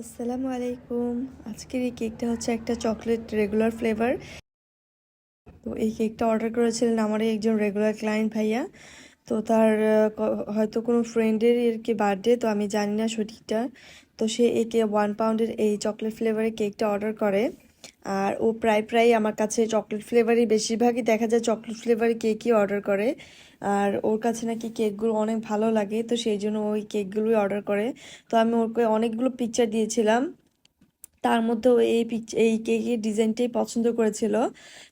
আসসালামু আলাইকুম। আজকের এই কেকটা হচ্ছে একটা চকলেট রেগুলার ফ্লেভার তো এই কেকটা অর্ডার করেছিলেন আমারই একজন রেগুলার ক্লায়েন্ট ভাইয়া। তো তার হয়তো কোনো ফ্রেন্ডের এর কি বার্থডে তো আমি জানি না সঠিকটা। তো সে একে ওয়ান পাউন্ডের এই চকলেট ফ্লেভারের কেকটা অর্ডার করে। আর ও প্রায় প্রায় আমার কাছে চকলেট ফ্লেভারই বেশিরভাগই দেখা যায় চকলেট ফ্লেভারই কেকই অর্ডার করে। আর ওর কাছে নাকি কেকগুলো অনেক ভালো লাগে, তো সেই জন্য ওই কেকগুলোই অর্ডার করে। তো আমি ওকে অনেকগুলো পিকচার দিয়েছিলাম। তার মধ্যেও এই পিকচার এই কেকের ডিজাইনটাই পছন্দ করেছিল।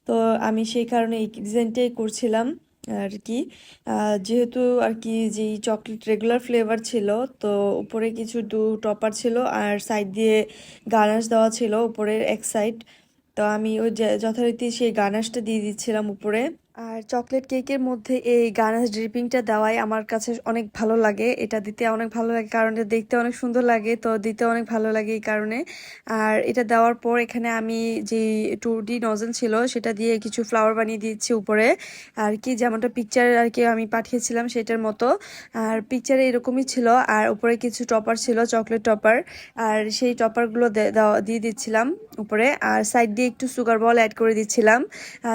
তো আমি সেই কারণে এই ডিজাইনটাই করছিলাম। আর কি যেহেতু আর কি যে চকলেট রেগুলার ফ্লেভার ছিল, তো উপরে কিছু দু টপার ছিল আর সাইড দিয়ে গানাশ দেওয়া ছিল উপরের এক সাইড তো আমি ওই যথারীতি সেই গানাশটা দিয়ে দিচ্ছিলাম উপরে। আর চকলেট কেকের মধ্যে এই গানাশ ড্রিপিংটা দেওয়াই আমার কাছে অনেক ভালো লাগে। এটা দিতে অনেক ভালো লাগে, কারণ এটা দেখতে অনেক সুন্দর লাগে, তো দিতে অনেক ভালো লাগে এই কারণে। আর এটা দেওয়ার পর এখানে আমি যে টু ডি নজেল ছিল, সেটা দিয়ে কিছু ফ্লাওয়ার বানিয়ে দিচ্ছি উপরে। আর কি যেমনটা পিকচার আর কি আমি পাঠিয়েছিলাম সেটার মতো। আর পিকচারে এরকমই ছিল, আর উপরে কিছু টপার ছিল চকলেট টপার আর সেই টপারগুলো দিয়ে দিচ্ছিলাম উপরে। আর সাইড দিয়ে একটু সুগার বল অ্যাড করে দিচ্ছিলাম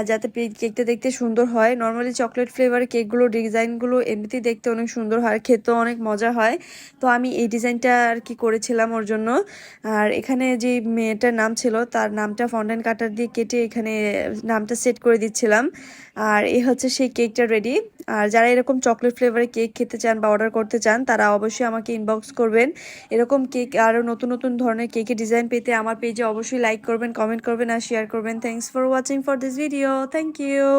যাতে কেকটা দেখতে সুন্দর হয়। নর্মালি চকলেট ফ্লেভারের কেকগুলো ডিজাইনগুলো এমনিতেই দেখতে অনেক সুন্দর হয়, খেতেও অনেক মজা হয়। তো আমি এই ডিজাইনটা আর কি করেছিলাম ওর জন্য। আর এখানে যে মেয়েটার নাম ছিল, তার নামটা ফন্ডেন কাটার দিয়ে কেটে এখানে, নামটা সেট করে দিচ্ছিলাম। আর এই হচ্ছে সেই কেকটা রেডি আর যারা এরকম চকলেট ফ্লেভারের কেক খেতে চান বা অর্ডার করতে চান, তারা অবশ্যই আমাকে ইনবক্স করবেন। এরকম কেক আরও নতুন নতুন ধরনের কেকের ডিজাইন পেতে আমার পেজে অবশ্যই লাইক করবেন কমেন্ট করবেন আর শেয়ার করবেন। Thanks for watching for this video thank you